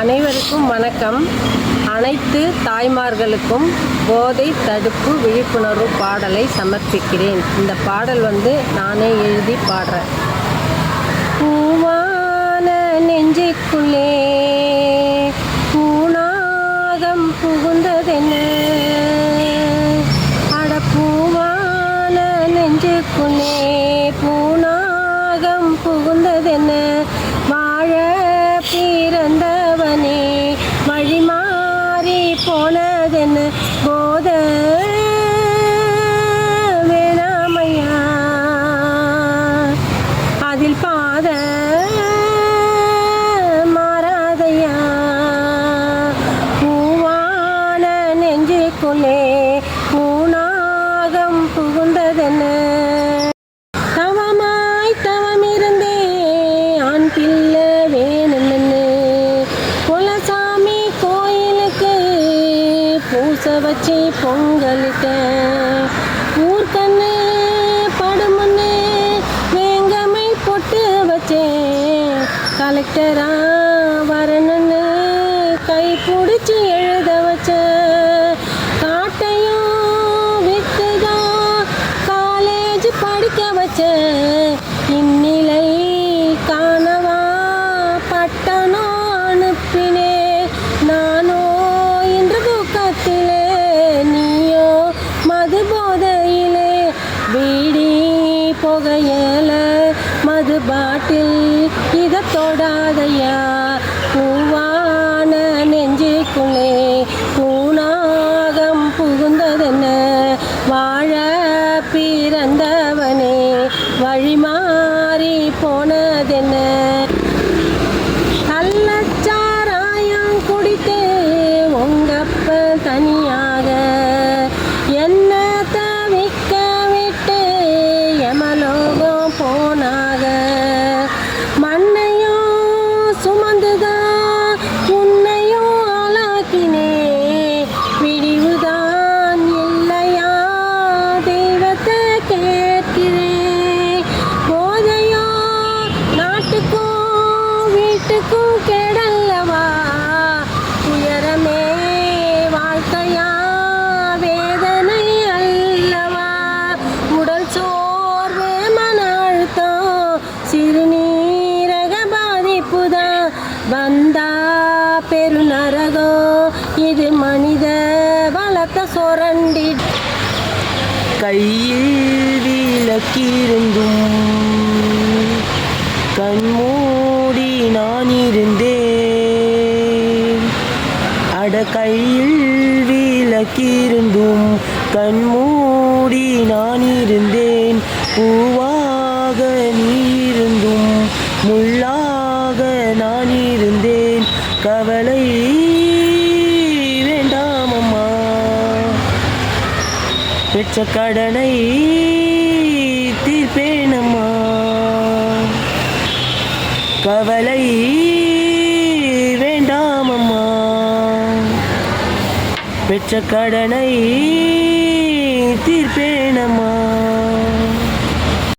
அனைவருக்கும் வணக்கம். அனைத்து தாய்மார்களுக்கும் போதை தடுப்பு விழிப்புணர்வு பாடலை சமர்ப்பிக்கிறேன். இந்த பாடல் வந்து நானே எழுதி பாடுறேன். பூவான நெஞ்சுக்குள்ளே புகுந்தது புகுந்ததென்ன? அட பூவான நெஞ்சுக்குள்ளே பூனாகம் புகுந்ததென்ன? மாறாத மாறாதையா? பூவான நெஞ்சுக்குள்ளே பூனாகம் புகுந்ததென்ன? தவமாய் தவம் இருந்தே ஆண் பிள்ளை வேணும்னு குலசாமி கோயிலுக்கு பூச வச்சு பொங்கலிட்ட ஊர் வச்ச இந்நிலை காணவா? பட்டனோ அனுப்பினே நானோ இன்று தூக்கத்திலே நீயோ மது போதையிலே வீடி புகையல மது பாட்டில் இதை தொடாதையா? பூவான நெஞ்சுக்குள்ளே பூனாகம் புகுந்ததென்ன? செய்தென்ன நல்ல சாராயம் குடித்தே உங்கப்ப தனியா இதா பெரு பெருநரகம் இது மனித வளர்த்த சொரண்டி. கையில் விளக்கிருந்தும் கண்மூடி நான் இருந்தேன் அட கையில் விளக்கிருந்தும் கண்மூடி நான் இருந்தேன் பூவாக நீ இருந்தும் முள்ளாக கவலை வேண்டாம் அம்மா பெற்ற கடனை தீர்ப்பேனம்மா. கவலை வேண்டாம் அம்மா பெற்ற கடனை தீர்ப்பேனம்மா.